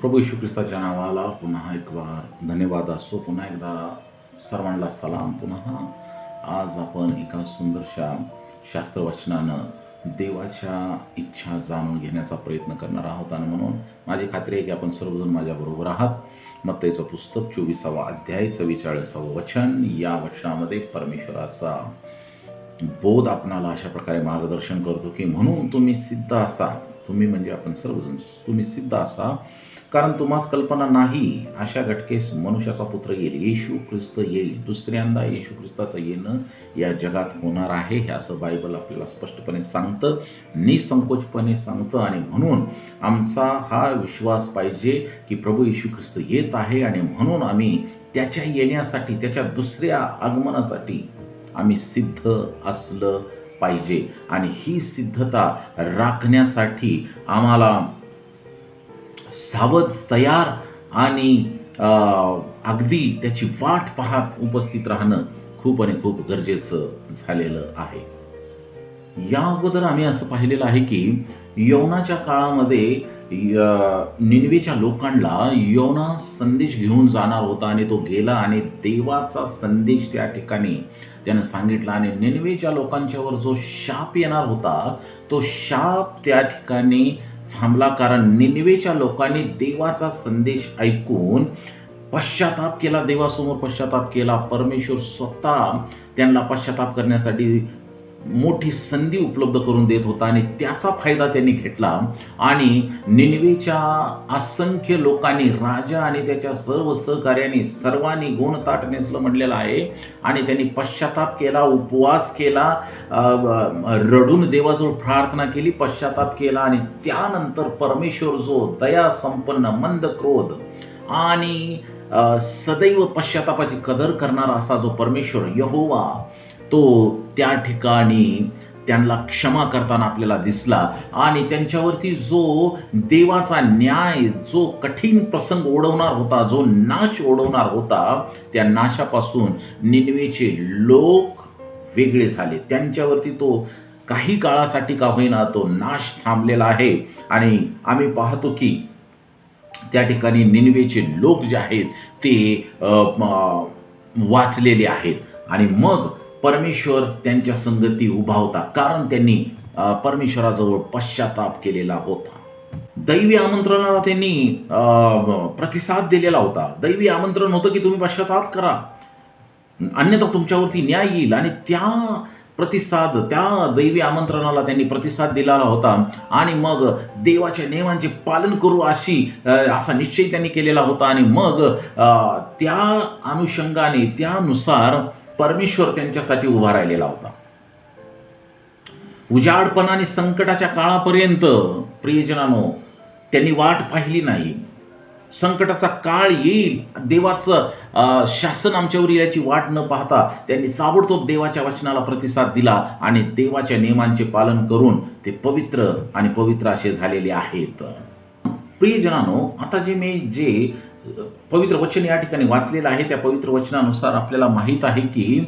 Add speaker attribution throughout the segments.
Speaker 1: प्रभू यशू ख्रिस्ताच्या नावाला पुन्हा एक बार धन्यवाद असो. पुन्हा एकदा सर्वांना सलाम. पुन्हा आज आपण एका सुंदरशा शास्त्रवचनानं देवाच्या इच्छा जाणून घेण्याचा प्रयत्न करणार आहोत. आणि म्हणून माझी खात्री आहे की आपण सर्वजण माझ्याबरोबर आहात. मग त्याचं पुस्तक चोवीसावा अध्याय चव्वेचाळीसावं वचन. या वचनामध्ये परमेश्वराचा बोध आपणाला अशा प्रकारे मार्गदर्शन करतो की म्हणून तुम्ही सिद्ध असा. तुम्ही म्हणजे आपण सर्वजण तुम्ही सिद्ध असा. कारण तुम्हास कल्पना नाही अशा घटकेस मनुष्याचा पुत्र येईल. येशू ख्रिस्त येईल. दुसऱ्यांदा येशू ख्रिस्ताचं येणं या जगात होणार आहे हे असं बायबल आपल्याला स्पष्टपणे सांगतं निसंकोचपणे सांगतं आणि म्हणून आमचा हा विश्वास पाहिजे की प्रभू येशू ख्रिस्त येत आहे आणि म्हणून आम्ही त्याच्या येण्यासाठी त्याच्या दुसऱ्या आगमनासाठी आम्ही सिद्ध असलं पाहिजे. आणि ही सिद्धता राखण्यासाठी आम्हाला सावध तयार आणि अगदी त्याची वाट पाहत उपस्थित राहणं खूप आणि खूप गरजेचं झालेलं आहे. या अगोदर आम्ही असं पाहिलेलं आहे की यवनाच्या काळामध्ये य- निनवेच्या लोकांना यवना संदेश घेऊन जाणार होता आणि तो गेला आणि देवाचा संदेश त्या ठिकाणी त्यानं सांगितला आणि निनवेच्या लोकांच्यावर जो शाप येणार होता तो शाप त्या ठिकाणी थांबला कारण निनिवेच्या लोकांनी देवाचा संदेश ऐकून पश्चाताप केला देवासमोर पश्चाताप केला. परमेश्वर स्वतः त्यांना पश्चाताप करण्यासाठी मोठी संधी उपलब्ध करून देत होता आणि त्याचा फायदा त्यांनी घेतला. आणि निनवेच्या असंख्य लोकांनी राजा आणि त्याच्या सर्व सहकार्यांनी सर्वांनी गुणताट नेसलं म्हटलेलं आहे. आणि त्यांनी पश्चाताप केला उपवास केला रडून देवाजवळ प्रार्थना केली पश्चाताप केला आणि त्यानंतर परमेश्वर जो दया संपन्न मंद क्रोध आणि सदैव पश्चातापाची कदर करणारा असा जो परमेश्वर यहोवा तो त्या ठिकाणी त्यांना क्षमा करताना आपल्याला दिसला आणि त्यांच्यावरती जो देवाचा न्याय जो कठीण प्रसंग ओढवणार होता जो नाश ओढवणार होता त्या नाशापासून निनवेचे लोक वेगळे झाले. त्यांच्यावरती तो काही काळासाठी का होईना तो नाश थांबलेला आहे आणि आम्ही पाहतो की त्या ठिकाणी निनवेचे लोक जे आहेत ते वाचलेले आहेत. आणि मग परमेश्वर त्यांच्या संगती उभा होता कारण त्यांनी परमेश्वराजवळ पश्चाताप केलेला होता. दैवी आमंत्रणाला त्यांनी प्रतिसाद दिलेला होता. दैवी आमंत्रण होतं की तुम्ही पश्चाताप करा. अन्यथा तुमच्यावरती न्याय येईल. आणि त्या प्रतिसाद त्या दैवी आमंत्रणाला त्यांनी प्रतिसाद दिलेला होता. आणि मग देवाच्या नियमांचे पालन करू अशी असा निश्चय त्यांनी केलेला होता. आणि मग त्या अनुषंगाने त्यानुसार परमेश्वर त्यांच्यासाठी उभा राहिलेला होता. उजाडपणा आणि संकटाच्या काळापर्यंत प्रियजनानो त्यांनी वाट पाहिली नाही. संकटाचा काळ येईल. देवाचं शासन आमच्यावर याची वाट न पाहता त्यांनी ताबडतोब देवाच्या वचनाला प्रतिसाद दिला आणि देवाच्या नियमांचे पालन करून ते पवित्र आणि पवित्र असे झालेले आहेत. प्रियजनानो आता जे मी जे पवित्र वचन या ठिकाणी वाचलेलं आहे. त्या पवित्र वचनानुसार आपल्याला माहीत आहे की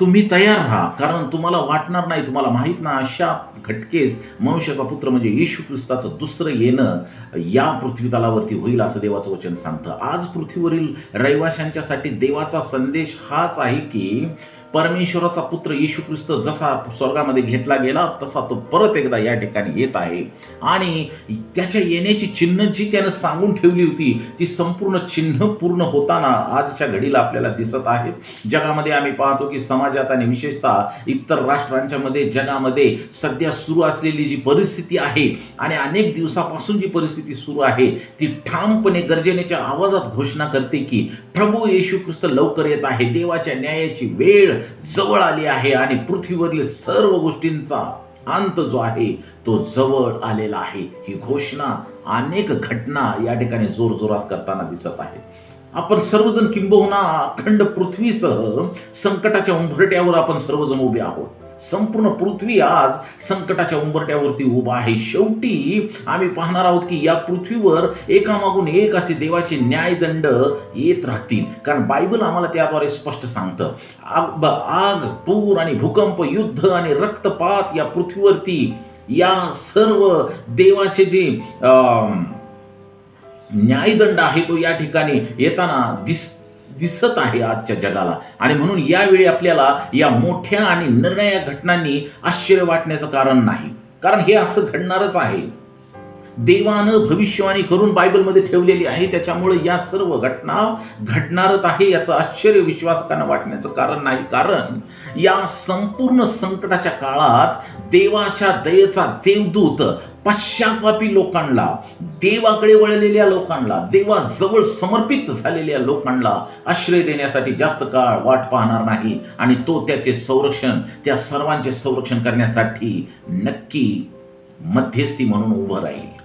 Speaker 1: तुम्ही तयार राहा. कारण तुम्हाला वाटणार नाही तुम्हाला माहीत ना अशा घटकेस मनुष्याचा पुत्र म्हणजे येशू ख्रिस्ताचं दुसरं येणं या पृथ्वी तलावरती होईल असं देवाचं वचन सांगतं. आज पृथ्वीवरील रहिवाशांच्यासाठी देवाचा संदेश हाच आहे की परमेश्वराचा पुत्र येशू ख्रिस्त जसा स्वर्गामध्ये घेतला गेला तसा तो परत एकदा या ठिकाणी येत आहे. आणि त्याच्या येण्याची चिन्ह जी त्यानं सांगून ठेवली होती ती संपूर्ण चिन्ह पूर्ण होताना आजच्या घडीला आपल्याला दिसत आहेत जगामध्ये आम्ही पाहतो की समाजात आणि विशेषतः इतर राष्ट्रांच्यामध्ये जगामध्ये सध्या सुरू असलेली जी परिस्थिती आहे आणि अनेक दिवसापासून जी परिस्थिती सुरू आहे ती ठामपणे गर्जनेच्या आवाजात घोषणा करते की प्रभू येशू ख्रिस्त लवकर येत आहे. देवाच्या न्यायाची वेळ जवळ आली आहे आणि पृथ्वीवरील सर्व गोष्टींचा अंत जो आहे तो जवळ आलेला आहे. ही घोषणा अनेक घटना या ठिकाणी जोरजोरात करताना दिसत आहे. आपण सर्वजण किंबहुना अखंड पृथ्वीसह संकटाच्या उंबरट्यावर आपण सर्वजण उभे आहोत. संपूर्ण पृथ्वी आज संकटाच्या उंबरट्यावरती उभा आहे. शेवटी आम्ही पाहणार आहोत की या पृथ्वीवर एकामागून एक असे देवाचे न्यायदंड येत राहतील. कारण बायबल आम्हाला त्याद्वारे स्पष्ट सांगतं आग आग पूर आणि भूकंप युद्ध आणि रक्तपात या पृथ्वीवरती या सर्व देवाचे जे अं, न्यायदंड आहे तो या ठिकाणी येताना दिस दिसत आहे आजच्या जगाला. आणि म्हणून यावेळी आपल्याला या मोठ्या आणि निर्णया घटनांनी आश्चर्य वाटण्याचं कारण नाही. कारण हे असं घडणारच आहे. देवानं भविष्यवाणी करून बायबलमध्ये ठेवलेली आहे. त्याच्यामुळे या सर्व घटना घडणारच आहे याचं आश्चर्य विश्वासकांना वाटण्याचं कारण नाही. कारण या संपूर्ण संकटाच्या काळात देवाच्या दयेचा देवदूत पश्चातापी लोकांना देवाकडे वळलेल्या लोकांना देवाजवळ समर्पित झालेल्या लोकांना आश्रय देण्यासाठी जास्त काळ वाट पाहणार नाही आणि तो त्याचे संरक्षण त्या सर्वांचे संरक्षण करण्यासाठी नक्की मध्यस्थी म्हणून उभं राहील.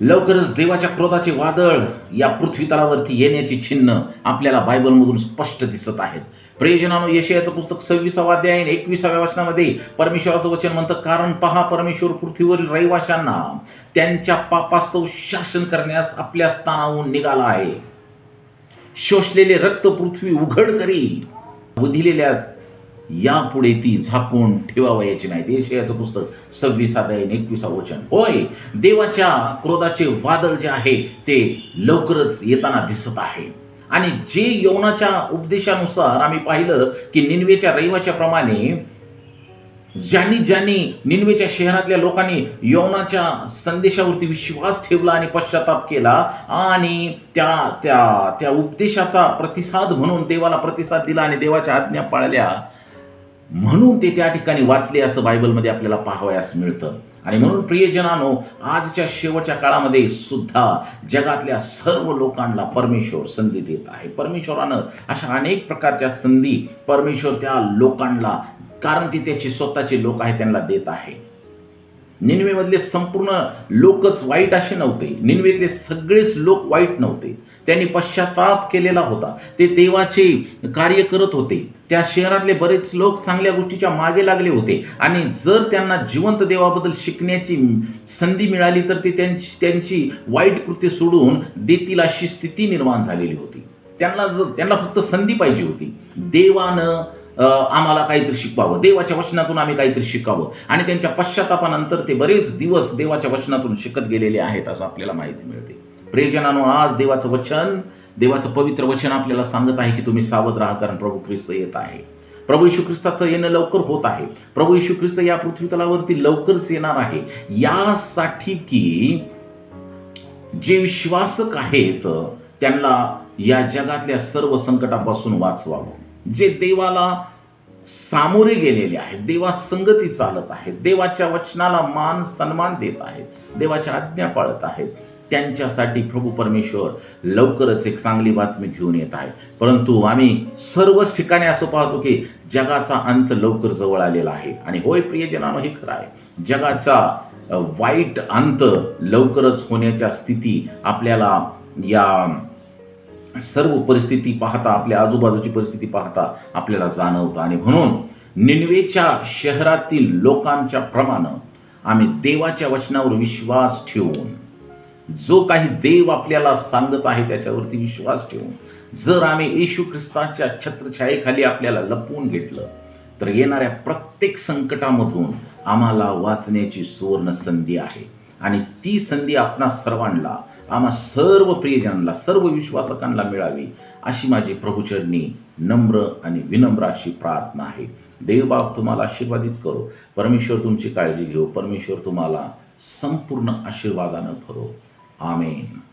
Speaker 1: लवकरच देवाच्या क्रोधाचे वादळ या पृथ्वीतलावरती येण्याची चिन्ह आपल्याला बायबलमधून स्पष्ट दिसत आहेत. प्रियजनानो यशयाचं पुस्तक सव्वीसावा अध्याय आणि एकविसाव्या वचनामध्ये परमेश्वराचं वचन म्हणतं कारण पहा परमेश्वर पृथ्वीवरील रहिवाशांना त्यांच्या पापास्तव शासन करण्यास आपल्या स्थानाहून निघाला आहे. शोषलेले रक्त पृथ्वी उघड करील. दिलेल्यास यापुढे ती झाकून ठेवावयाची नाही देशयाचं पुस्तक सव्वीस अध्याय आणि वचन. होय देवाच्या क्रोधाचे वादळ जे आहे ते लवकरच येताना दिसत आहे. आणि जे यवनाच्या उपदेशानुसार आम्ही पाहिलं की निनवेच्या रहिवाशाप्रमाणे ज्यांनी ज्यांनी निनवेच्या शहरातल्या लोकांनी यवनाच्या संदेशावरती विश्वास ठेवला आणि पश्चाताप केला आणि त्या त्या त्या उपदेशाचा प्रतिसाद म्हणून देवाला प्रतिसाद दिला आणि देवाच्या आज्ञा पाळल्या म्हणून ते त्या ठिकाणी वाचले असं बायबलमध्ये आपल्याला पाहावयास मिळतं. आणि म्हणून प्रियजनानो आजच्या शेवटच्या काळामध्ये सुद्धा जगातल्या सर्व लोकांना परमेश्वर संधी देत आहे. परमेश्वरानं अशा अनेक प्रकारच्या संधी परमेश्वर त्या लोकांना कारण ती त्याची स्वतःचे लोक आहे त्यांना देत आहे. निनवेमधले संपूर्ण लोकच वाईट असे नव्हते. निनवेतले सगळेच लोक वाईट नव्हते. त्यांनी पश्चाताप केलेला होता. ते देवाचे कार्य करत होते. त्या शहरातले बरेच लोक चांगल्या गोष्टीच्या मागे लागले होते. आणि जर त्यांना जिवंत देवाबद्दल शिकण्याची संधी मिळाली तर ते त्यांची त्यांची वाईट कृत्य सोडून देतील अशी स्थिती निर्माण झालेली होती. त्यांना जर त्यांना फक्त संधी पाहिजे होती. देवानं आम्हाला काहीतरी शिकवावं. देवाच्या वचनातून आम्ही काहीतरी शिकावं. आणि त्यांच्या पश्चातापानंतर ते बरेच दिवस देवाच्या वचनातून शिकत गेलेले आहेत असं आपल्याला माहिती मिळते. प्रियजनानो आज देवाचं वचन देवाचं पवित्र वचन आपल्याला सांगत आहे की तुम्ही सावध राहा कारण प्रभू ख्रिस्त येत आहे. प्रभू येशू ख्रिस्ताचं येणं लवकर होत आहे. प्रभू येशू ख्रिस्त या पृथ्वी तलावरती लवकरच येणार आहे. यासाठी की जे विश्वासक आहेत त्यांना या जगातल्या सर्व संकटापासून वाचवावं. जे देवाला सामोरे गेलेले आहेत देवा संगती चालत आहेत देवाच्या वचनाला मान सन्मान देत आहेत देवाच्या आज्ञा पाळत आहेत त्यांच्यासाठी प्रभू परमेश्वर लवकरच एक चांगली बातमी घेऊन येत आहे परंतु आम्ही सर्वच ठिकाणी असं पाहतो की जगाचा अंत लवकर जवळ आलेला आहे. आणि होय प्रियजनानं हे खरं आहे. जगाचा वाईट अंत लवकरच होण्याच्या स्थिती आपल्याला या सर्व परिस्थिती पाहता आपल्या आजूबाजूची परिस्थिती पाहता आपल्याला जाणवतं. आणि म्हणून निनवेच्या शहरातील लोकांच्या प्रमाणे आम्ही देवाच्या वचनावर विश्वास ठेवून जो काही देव आपल्याला सांगत आहे त्याच्यावरती विश्वास ठेवून जर आम्ही येशू ख्रिस्ताच्या छत्रछायेखाली आपल्याला लपवून घेतलं तर येणाऱ्या प्रत्येक संकटामधून आम्हाला वाचण्याची सुवर्ण संधी आहे. आणि ती संधी आपणा सर्वांना आम्हा सर्व प्रियजनांना सर्व विश्वासकांना मिळावी अशी माझी प्रभुचरणी नम्र आणि विनम्र अशी प्रार्थना आहे. देवबाब तुम्हाला आशीर्वादित करो. परमेश्वर तुमची काळजी घेऊ. परमेश्वर तुम्हाला संपूर्ण आशीर्वादानं भरो. आमेन.